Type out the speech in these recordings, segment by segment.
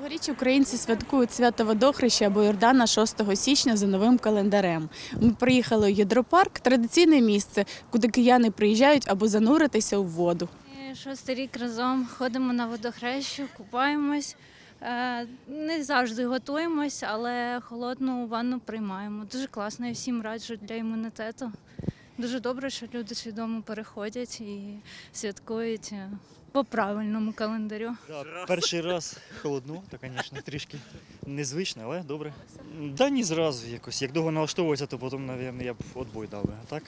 Цьогоріч українці святкують свято водохреща або Йордана 6 січня за новим календарем. Ми приїхали у гідропарк, традиційне місце, куди кияни приїжджають або зануритися у воду. Шостий рік разом ходимо на водохрещу, купаємось. Е, Не завжди готуємось, але холодну ванну приймаємо. Дуже класно, я всім раджу для імунітету. Дуже добре, що люди свідомо переходять і святкують е, по правильному календарю. Да, перший раз холодно, то, звісно, трішки незвично, але добре. Да ні зразу якось. Як довго налаштовуватися, то потім, мабуть, я б отбой дав би. А так,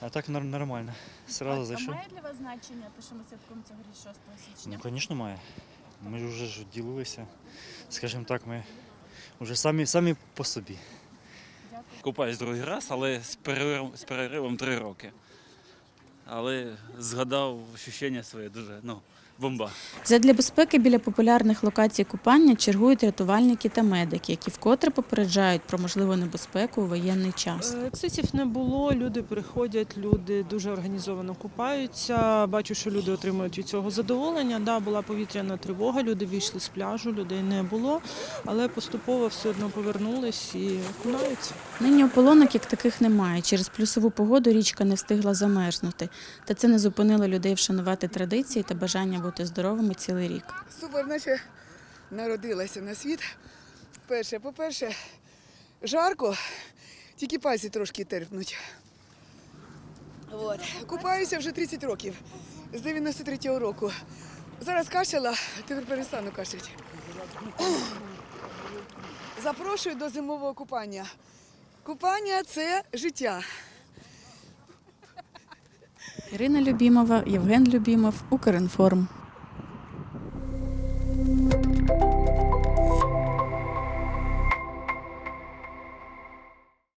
а так нормально. Сразу зайшов. для вас значення, те, що ми святкуємо цьогоріч 6 Ну, звісно, має. Ми ж вже ж ділилися. Скажімо так, ми вже самі, самі по собі. Купаюсь другий раз, але з переривом, з переривом три роки. Але згадав ощущення своє дуже, ну, бомба. Задля безпеки біля популярних локацій купання чергують рятувальники та медики, які вкотре попереджають про можливу небезпеку у воєнний час. Ексцесів не було, люди приходять, люди дуже організовано купаються. Бачу, що люди отримують від цього задоволення. Да, була повітряна тривога, люди вийшли з пляжу, людей не було, але поступово все одно повернулись і окунаються. Нині ополонок як таких немає. Через плюсову погоду річка не встигла замерзнути. Та це не зупинило людей вшанувати традиції та бажання бути здоровими цілий рік. Супер, наче народилася на світ. Перше, по-перше, жарко, тільки пальці трошки терпнуть. От. Купаюся вже 30 років, з 93-го року. Зараз кашляла, тепер перестану кашляти. Запрошую до зимового купання. Купання це життя. Ірина Любімова, Євген Любімов, Укрінформ.